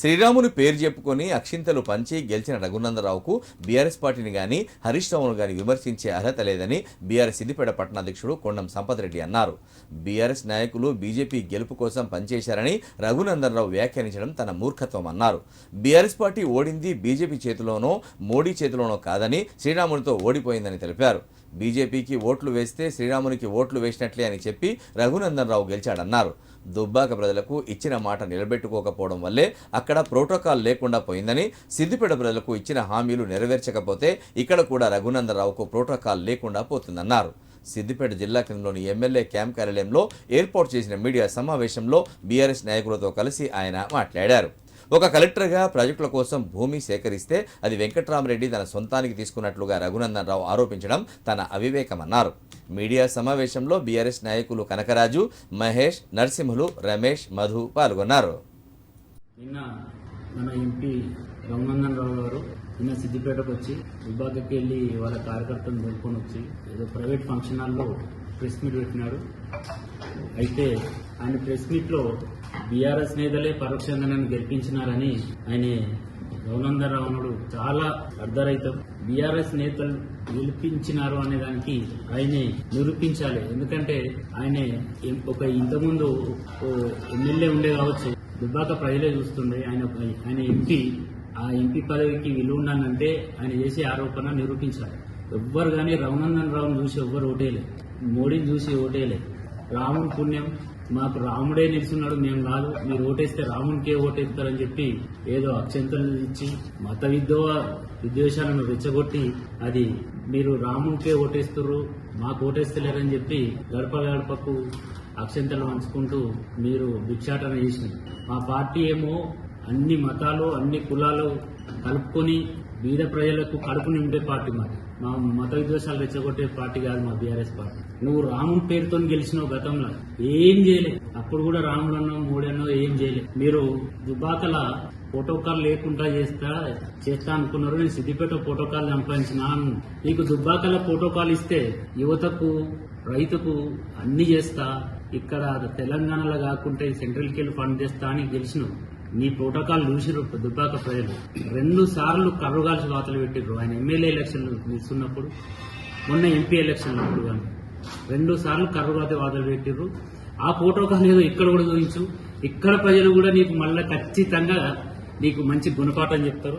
శ్రీరాముని పేరు చెప్పుకొని అక్షింతలు పంచి గెలిచిన రఘునందరావుకు బీఆర్ఎస్ పార్టీని కానీ హరీష్ రావును కానీ విమర్శించే అర్హత లేదని బీఆర్ఎస్ సిద్దిపేట పట్టణాధ్యక్షుడు కొండం సంపత్ రెడ్డి అన్నారు. బీఆర్ఎస్ నాయకులు బీజేపీ గెలుపు కోసం పనిచేశారని రఘునందనరావు వ్యాఖ్యానించడం తన మూర్ఖత్వం అన్నారు. బీఆర్ఎస్ పార్టీ ఓడింది బీజేపీ చేతిలోనో మోడీ చేతిలోనో కాదని శ్రీరామునితో ఓడిపోయిందని తెలిపారు. బీజేపీకి ఓట్లు వేస్తే శ్రీరామునికి ఓట్లు వేసినట్లే అని చెప్పి రఘునందనరావు గెలిచాడన్నారు. దుబ్బాక ప్రజలకు ఇచ్చిన మాట నిలబెట్టుకోకపోవడం వల్లే అక్కడ ప్రోటోకాల్ లేకుండా పోయిందని సిద్దిపేట ప్రజలకు ఇచ్చిన హామీలు నెరవేర్చకపోతే ఇక్కడ కూడా రఘునందరావుకు ప్రోటోకాల్ లేకుండా పోతుందన్నారు. సిద్దిపేట జిల్లా కేంద్రంలోని ఎమ్మెల్యే క్యాంప్ కార్యాలయంలో ఏర్పాటు చేసిన మీడియా సమావేశంలో బీఆర్ఎస్ నాయకులతో కలిసి ఆయన మాట్లాడారు. ఒక కలెక్టర్గా ప్రాజెక్టుల కోసం భూమి సేకరిస్తే అది వెంకట్రామరెడ్డి తన సొంతానికి తీసుకున్నట్లుగా రఘునందన్ రావు ఆరోపించడం తన అవివేకమన్నారు. మీడియా సమావేశంలో బీఆర్ఎస్ నాయకులు కనకరాజు మహేష్ నరసింహులు రమేష్ మధు పాల్గొన్నారు. నిన్న మన ఎంపీ రఘునందన్ రావు గారు నిన్న సిద్దిపేటకు వచ్చి విభాగకి వెళ్ళి వాళ్ళ కార్యకర్తలను దొరుకుని వచ్చి ఏదో ప్రైవేట్ ఫంక్షన్ హాల్లో ప్రెస్ మీట్ పెట్టినారు. అయితే ఆయన ప్రెస్ మీట్లో బీఆర్ఎస్ నేతలే పరోక్షంగా నన్ను గెలిపించినారని ఆయన రఘునందన్ రావు చాలా అర్ధరైతం బీఆర్ఎస్ నేతలు గెలిపించినారు అనే దానికి ఆయనే నిరూపించాలి. ఎందుకంటే ఆయన ఒక ఇంతకుముందు ఎమ్మెల్యే ఉండే కావచ్చు. దుబ్బాక ప్రజలే చూస్తుండే ఆయన ఆయన ఎంపీ. ఆ ఎంపీ పదవికి విలువ ఉండాలంటే ఆయన చేసే ఆరోపణ నిరూపించాలి. ఎవ్వరు కానీ రఘునందన్ రావును చూసి ఎవ్వరు ఓటేయలేదు. మోడీని చూసి ఓటేయలేదు. రాముని పుణ్యం మాకు రాముడే నిలుచున్నాడు మేము కాదు. మీరు ఓటేస్తే రామునికే ఓటేస్తారని చెప్పి ఏదో అక్షంతలు ఇచ్చి మత విద్వ విద్వేషాలను రెచ్చగొట్టి అది మీరు రామునికే ఓటేస్తుర్రు మాకు ఓటేస్తలేరని చెప్పి గడప గడపకు అక్షంతలు పంచుకుంటూ మీరు భిక్షాటన చేసినారు. మా పార్టీ ఏమో అన్ని మతాలు అన్ని కులాలు కలుపుకొని బీద ప్రజలకు కడుపు నింపే పార్టీ మాది. మా మత విద్వేషాలు రెచ్చగొట్టే పార్టీ కాదు మా బీఆర్ఎస్ పార్టీ. నువ్వు రాముడి పేరుతో గెలిచినావు గతంలో. ఏం చేయలే. అప్పుడు కూడా రాముడు అన్నావు మూడన్నో ఏం చేయలే. మీరు దుబాకల ప్రోటోకాల్ లేకుండా చేస్తా చేస్తా అనుకున్నారు. నేను సిద్దిపేట ప్రోటోకాల్ సంపాదించిన నీకు దుబ్బాకల ప్రోటోకాల్ ఇస్తే యువతకు రైతుకు అన్ని చేస్తా. ఇక్కడ తెలంగాణలో కాకుంటే సెంట్రల్కి వెళ్ళి ఫండ్ చేస్తా అని గెలిచినావు. నీ ప్రోటోకాల్ చూసిరు దుబ్బాక ప్రజలు రెండు సార్లు కర్రుగాల్సి వాతలు పెట్టిర్రు. ఆయన ఎమ్మెల్యే ఎలక్షన్లు నిలుస్తున్నప్పుడు మొన్న ఎంపీ ఎలక్షన్లు అప్పుడు కానీ రెండు సార్లు కర్రుగాతి వాతలు పెట్టిర్రు. ఆ ప్రోటోకాల్ ఏదో ఇక్కడ కూడా చూపించు. ఇక్కడ ప్రజలు కూడా నీకు మళ్ళీ ఖచ్చితంగా నీకు మంచి గుణపాఠం చెప్తారు.